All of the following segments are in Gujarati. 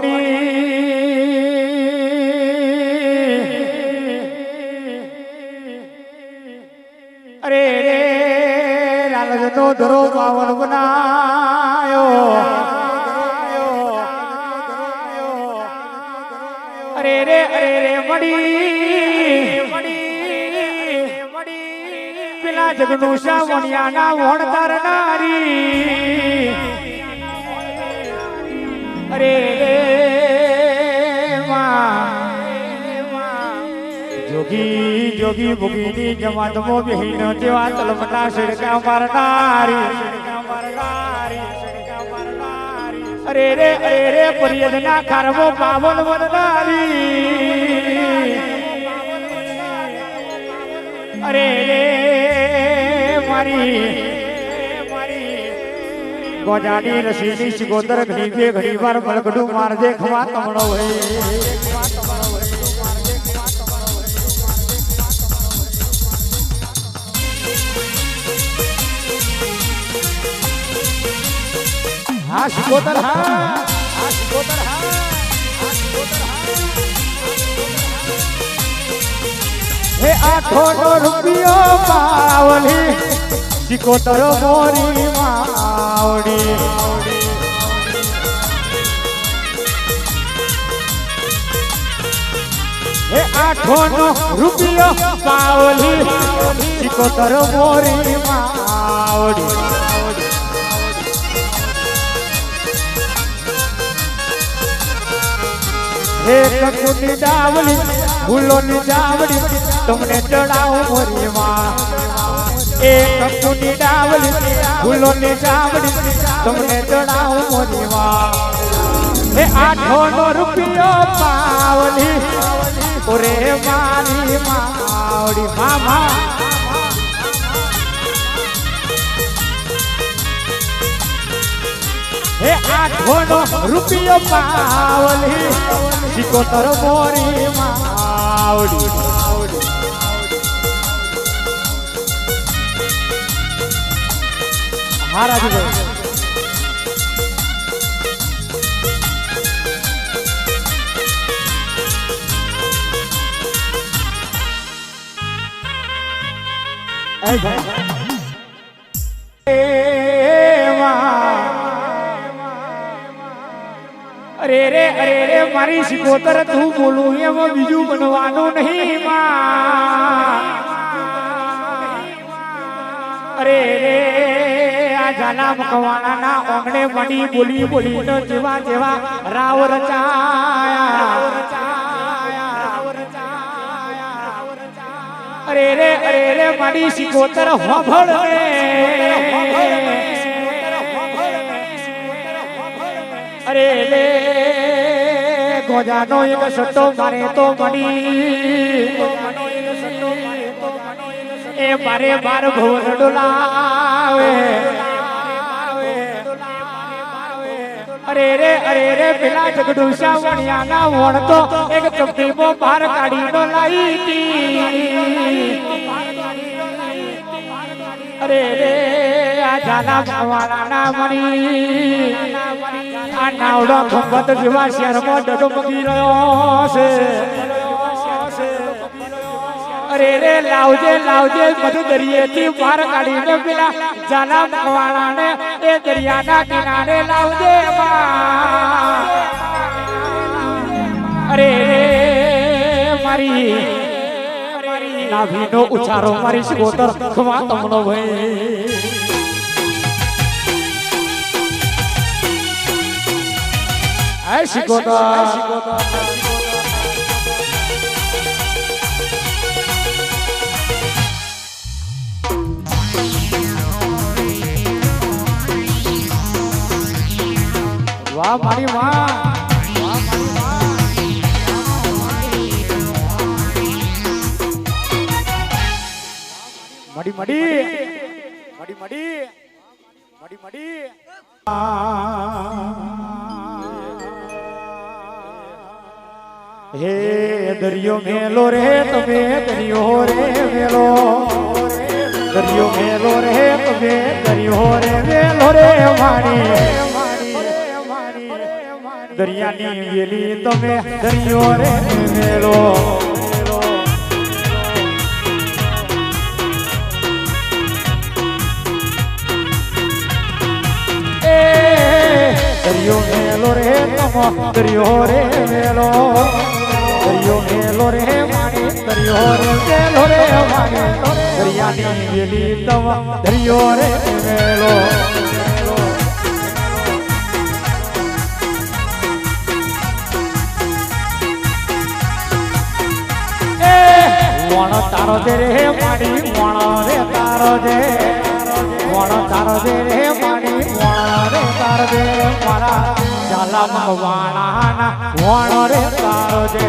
મણી અરે રે લાલજનો ધરો પાવન બનાયો અરે રે અરે રે મણી પેલા જગનું સાવણિયાના વણ તારનારી જોગી જોગી ભોગીની જમાતમો બહેન જેવા તલમના શિડકા મારનારી. અરે રે અરે રે પરિયદના ખારમો પાવન વનનારી અરે રે, મારી. ગોજાડી રસીની સિગોતર ઘણી બે ઘણી વાર મલકડું મારજે ખવા તમણો હોય હા સિકોતર હા હા સિકોતર હા હા સિકોતર હા હે આઠો રૂપિયો પાવલી સિકોતર મોરી માવડી. હે આઠો નો રૂપિયો પાવલી સિકોતર મોરી માવડી. હે કકુની ડાવલી ફૂલોની ડાવડી તમને ચડાવું મોરીમાં એ કકુની ડાવલી ફૂલોની ડાવડી તમને ચડાવું મોરીમાં હે આઠો નો રૂપિયો પાવલી, ઓરે મારી માવડી, મામા. હે આઠો નો રૂપિયો પાવલી. સિકોતર મોરી માવડી હા રાજુભાઈ એ ભાઈ. અરે રે અરે રે, મારી સિકોતર તું બોલું, એમાં બીજું બનવાનું નહીં, માં. અરે રે, આ જાના મકવાણાના ઓંગણે મણી બોલી બોલી નો જેવા જેવા રાવ રચાયા. અરે રે અરે રે, મારી સિકોતર હોભળ અરે રે ગોજાનો એક સટ્ટો મારે તો મળી. એ મારે બાર ભવન ડોલાવે અરે રે અરે રે, પેલા જગડુશા વણિયાના વણ તો એક ચપટીમાં બહાર કાઢી નો લાઈ અરે રે, આ જાના માવાના મણી. જેવા શહેરમાં ડડો લાવજે લાવજે, બધું દરિયેથી બહાર કાઢીને દરિયાના કિનારે અરે મારી ઉછારો મારી ખમા તમનો ભાઈ. આ શિકોતર વાહ મારી માં મડી મડી મડી મડી મડી મડી હે દરિયો મેલો રે તમે દરિયો રે મેલો. દરિયો મેલો રે તમે દરિયો રે મેલો રે વાણી દરિયાની વેલી તમે દરિયો રે મેલો. દરિયો મેલો રે તમો દરિયો રે મેલો. દરિયો મેલો રે માણે દરિયો રે મેલો રે માણે દરિયાની વેલી તમ દરિયો રે મેલો. વણ તારો દે રે માડી વણ રે તારો દે વણ તારો દે રે માડી વણ રે તારો દે મારા ઝાલા મગવાણા વણ રે તારો જે.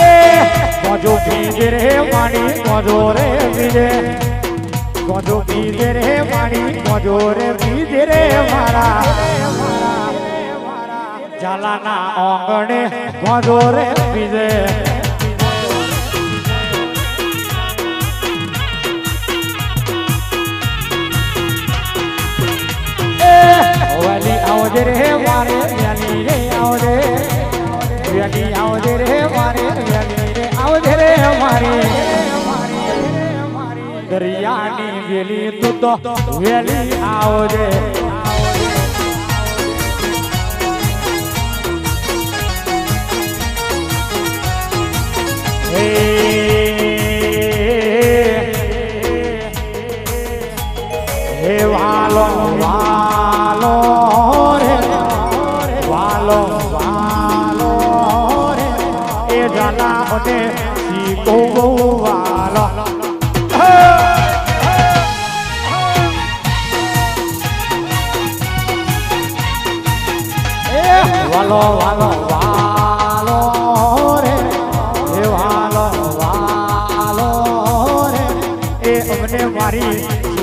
એ ભીજે રે માડી મોજો રે ભીજે મોજો ભીજે રે માડી મોજો રે ભીજે રે મારા. ઝાલાના આંગણે મોજો રે પીજે આવજે રે મારે વ્યાલી રે આવજે વ્યાલી આવજે રે મારે વ્યાલી રે આવજે રે મારે દરિયાની વેલી તું તો વેલી આવજે હે વાલો વાલો મને શીખો વાલો એ વાલો વાલો વાલો રે, એ વાલો વાલો રે, એ અમને મારી